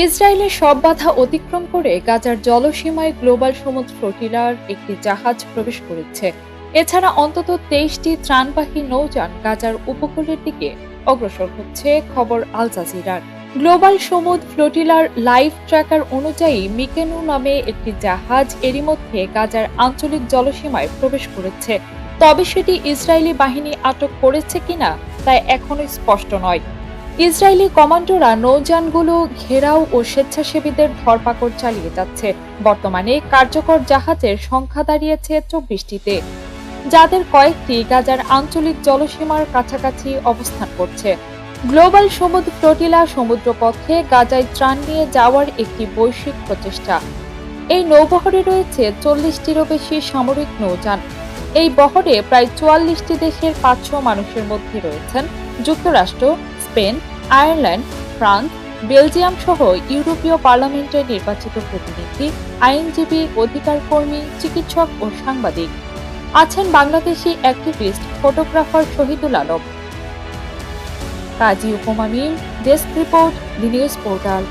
ইসরায়েলের সব বাধা অতিক্রম করে গাজার জলসীমায় গ্লোবাল সমুদ্র ফ্লোটিলার একটি জাহাজ প্রবেশ করেছে। এছাড়া অন্তত তেইশটি ত্রাণবাহী নৌযান গাজার উপকূলের দিকে অগ্রসর হচ্ছে, খবর আল জাজিরার। গ্লোবাল সমুদ্র ফ্লোটিলার লাইফ ট্র্যাকার অনুযায়ী মিকেনু নামে একটি জাহাজ এরই মধ্যে গাজার আঞ্চলিক জলসীমায় প্রবেশ করেছে। তবে সেটি ইসরায়েলি বাহিনী আটক করেছে কিনা তা এখনও স্পষ্ট নয়। ইসরায়েলি কমান্ডোরা নৌযানগুলো ঘেরাও ও স্বেচ্ছাসেবীদের ধরপাকড় চালিয়ে যাচ্ছে। বর্তমানে কার্যকর জাহাজের সংখ্যা দাঁড়িয়েছে চব্বিশটিতে, যাদের কয়েকটি গাজার আঞ্চলিক জলসীমার কাছাকাছি অবস্থান করছে। গ্লোবাল সমুদ্র ফ্লোটিলা সমুদ্রপথে গাজায় ত্রাণ নিয়ে যাওয়ার একটি বৈশ্বিক প্রচেষ্টা। এই নৌবহরে রয়েছে চল্লিশটিরও বেশি সামরিক নৌযান। এই বহরে প্রায় চুয়াল্লিশটি দেশের পাঁচশো মানুষের মধ্যে রয়েছেন যুক্তরাষ্ট্র স্পেন, আয়ারল্যান্ড, ফ্রান্স, বেলজিয়াম সহ ইউরোপীয় পার্লামেন্টের নির্বাচিত প্রতিনিধি, আইনজীবী অধিকার কর্মী চিকিৎসক ও সাংবাদিক। আছেন Bangladeshi activist, photographer Shahidul Alam. Kazi Upoma mill desk report, the news portal.